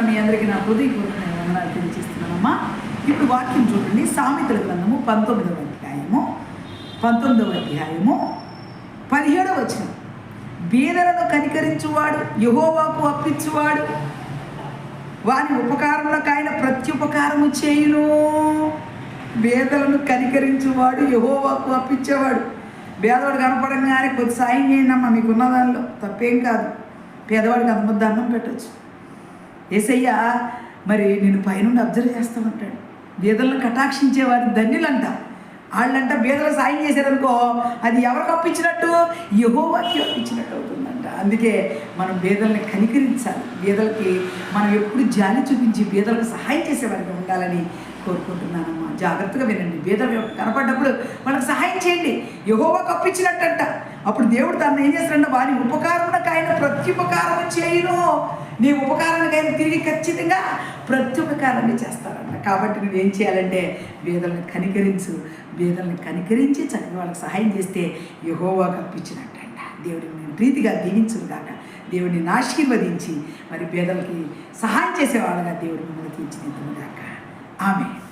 మీ అందరికీ నా హృదయపూర్వక వందనాలు తెలియజేస్తున్నానమ్మా. ఇప్పుడు వాక్యం చూడండి. సామెతల గ్రంథము పంతొమ్మిదవ అధ్యాయము. పంతొమ్మిదవ అధ్యాయము. పదిహేడవ వచనం. బీదలను కనికరించువాడు యహోవాకు అప్పించువాడు వారి ఉపకారంలోకి ఆయన ప్రత్యుపకారము చేయును. బేదలను కనికరించువాడు యహోవాకు అప్పించేవాడు పేదవాడు కనపడంగానే కొద్ది సాయం చేయండి అమ్మా మీకున్న దానిలో. తప్పేం కాదు. పేదవాడికి అంత ముద్ద అన్నం పెట్టచ్చు. ఏసయ్యా మరి నేను పైనుండి అబ్జర్వ్ చేస్తూ ఉంటాడు బీదలను కటాక్షించేవారు ధన్యులంట. వాళ్ళంట బీదలు సాయం చేశారనుకో అది ఎవరికి అప్పించినట్టు? యహోవాకి అప్పించినట్టు అవుతుందంట. అందుకే మనం బీదల్ని కనికరించాలి. బీదలకి మనం ఎప్పుడు జాలి చూపించి బీదలకు సహాయం చేసేవారికి ఉండాలని కోరుకుంటున్నానమ్మా. జాగ్రత్తగా వినండి. బీదలు కనపడ్డప్పుడు వాళ్ళకి సహాయం చేయండి. యహోవా కప్పించినట్టంట. అప్పుడు దేవుడు తను ఏం చేస్తాడంటే వారి ఉపకారమునకు ఆయన ప్రత్యుపకారం చేయను. నీ ఉపకారానికి ఆయన తిరిగి ఖచ్చితంగా ప్రత్యుపకారాన్ని చేస్తారంట కాబట్టి నువ్వేం చేయాలంటే బీదల్ని కనికరించు. బీదల్ని కనికరించి చక్కగా వాళ్ళకి సహాయం చేస్తే యహోవా కప్పించినట్టంట. దేవుడిని నేను ప్రీతిగా దీవించును కాక దేవుడిని ఆశీర్వదించి మరి పేదలకి సహాయం చేసేవాళ్ళగా దేవుడు మిమ్మల్ని తీర్చిదిద్దును Amém.